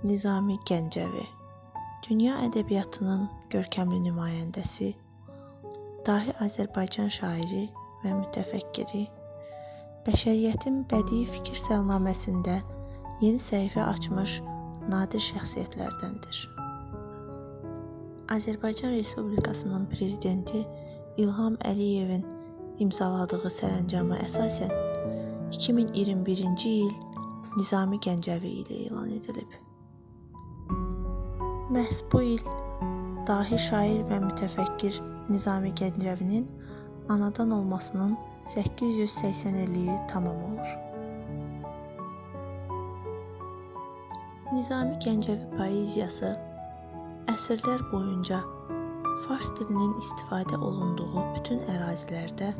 Nizami Gəncəvi Dünya ədəbiyyatının görkəmli nümayəndəsi, dahi Azərbaycan şairi və mütəfəkkiri, bəşəriyyətin bədii fikir səlnaməsində yeni səhifə açmış nadir şəxsiyyətlərdəndir. Azərbaycan Respublikasının prezidenti İlham Əliyevin imzaladığı sərəncama əsasən 2021-ci il Nizami Gəncəvi ilə elan edilib. Məhz bu il dahi şair və mütəfəkkir Nizami Gəncəvinin anadan olmasının 880 illiyi tamam olur. Nizami Gəncəvi poeziyası əsrlər boyunca fars dilinin istifadə olunduğu bütün ərazilərdə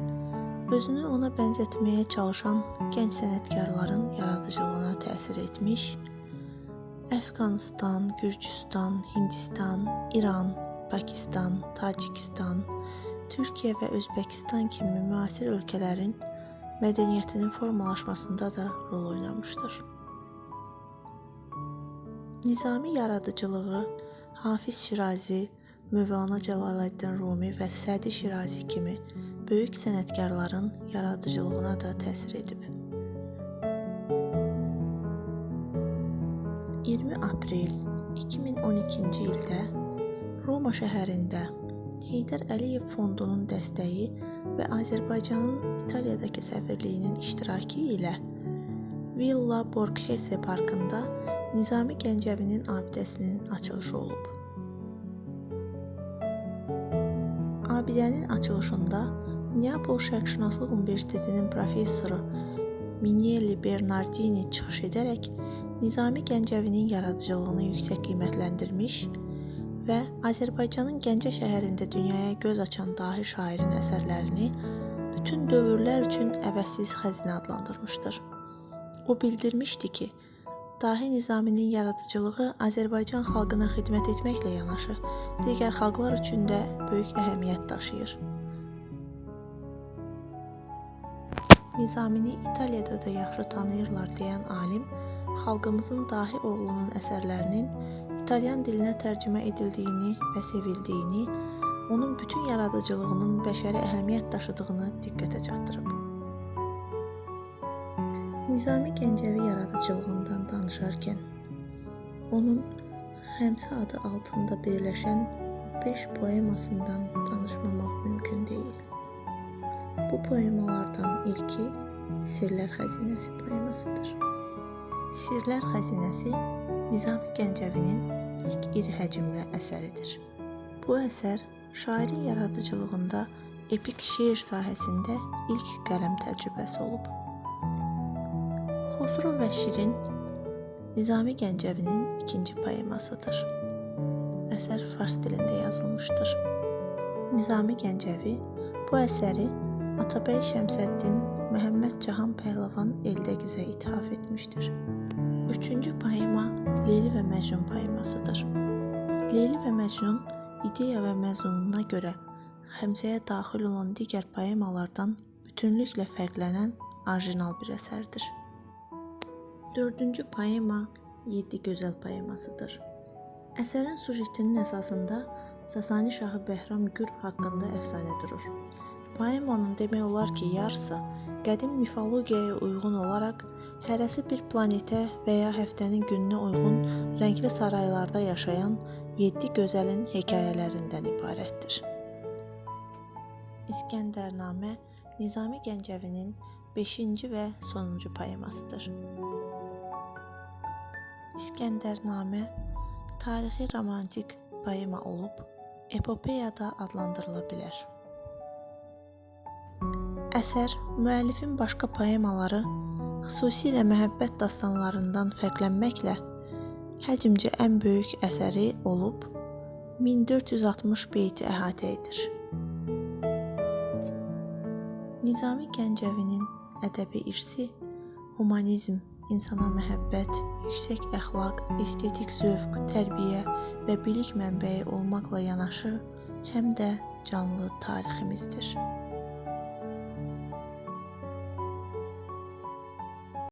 özünü ona bənzətməyə çalışan gənc sənətkarların yaradıcılığına təsir etmiş, Əfqanistan, Gürcüstan, Hindistan, İran, Pakistan, Tacikistan, Türkiyə və Özbəkistan kimi müasir ölkələrin mədəniyyətinin formalaşmasında da rol oynamışdır. Nizami yaradıcılığı Hafiz Şirazi, Mövlana Cəlaləddin Rumi və Sədi Şirazi kimi böyük sənətkarların yaradıcılığına da təsir edib. 20 aprel 2012-ci ildə Roma şəhərində Heydər Əliyev Fondunun dəstəyi və Azərbaycanın İtaliyadakı səfirliyinin iştirakı ilə Villa Borghese parkında Nizami Gəncəvinin abidəsinin açılışı olub. Abidənin açılışında Neapol Şərqşünaslıq Universitetinin professoru Minelli Bernardini çıxış edərək Nizami Gəncəvinin yaradıcılığını yüksək qiymətləndirmiş və Azərbaycanın Gəncə şəhərində dünyaya göz açan dahi şairin əsərlərini bütün dövrlər üçün əvəzsiz xəzinə adlandırmışdır. O bildirmişdi ki, Dahi Nizaminin yaradıcılığı Azərbaycan xalqına xidmət etməklə yanaşı, digər xalqlar üçün də böyük əhəmiyyət daşıyır. Nizamini İtaliyada da yaxşı tanıyırlar deyən alim xalqımızın Dahi oğlunun əsərlərinin İtalyan dilinə tərcümə edildiyini və sevildiyini, onun bütün yaradıcılığının bəşəri əhəmiyyət daşıdığını diqqətə çatdırıb. Nizami Gəncəvi yaradıcılığından danışarkən onun Xəmsə adı altında birləşən 5 poemasından danışmamaq mümkün deyil. Bu poemalardan ilki Sirlər xəzinəsi poemasıdır. Sirlər xəzinəsi Nizami Gəncəvinin ilk iri həcmli əsəridir. Bu əsər şairin yaradıcılığında epik şeir sahəsində ilk qələm təcrübəsi olub. Xosrov və Şirin Nizami Gəncəvinin ikinci poemasıdır. Əsər fars dilində yazılmışdır. Nizami Gəncəvi bu əsəri Atabəy Şəmsəddin Məhəmməd Cahan Pəhləvan Eldəgizə ithaf etmişdir. Üçüncü poema Leyli və Məcnun poemasıdır. Leyli və Məcnun ideya və məzmununa görə Xəmsəyə daxil olan digər poemalardan bütünlüklə fərqlənən orijinal bir əsərdir. Dördüncü poema Yeddi Gözəl poemasıdır. Əsərin sujetinin əsasında Sasani şahı Bəhram Gür haqqında əfsanə durur. Poemanın demək olar ki, yarısı qədim mifologiyaya uyğun olaraq hərəsi bir planetə və ya həftənin gününə uyğun rəngli saraylarda yaşayan 7 gözəlin hekayələrindən ibarətdir. İskəndərnamə Nizami Gəncəvinin 5-ci və sonuncu poemasıdır. İskəndərnamə tarixi romantik poema olub, epopeya da adlandırıla bilər. Əsər müəllifin başqa poemaları, xüsusilə məhəbbət dastanlarından fərqlənməklə həcmcə ən böyük əsəri olub, 1460 beyti əhatə edir. Nizami Gəncəvinin ədəbi irsi humanizm, insana məhəbbət, yüksək əxlaq, estetik zövq, tərbiyə və bilik mənbəyi olmaqla yanaşı, həm də canlı tariximizdir.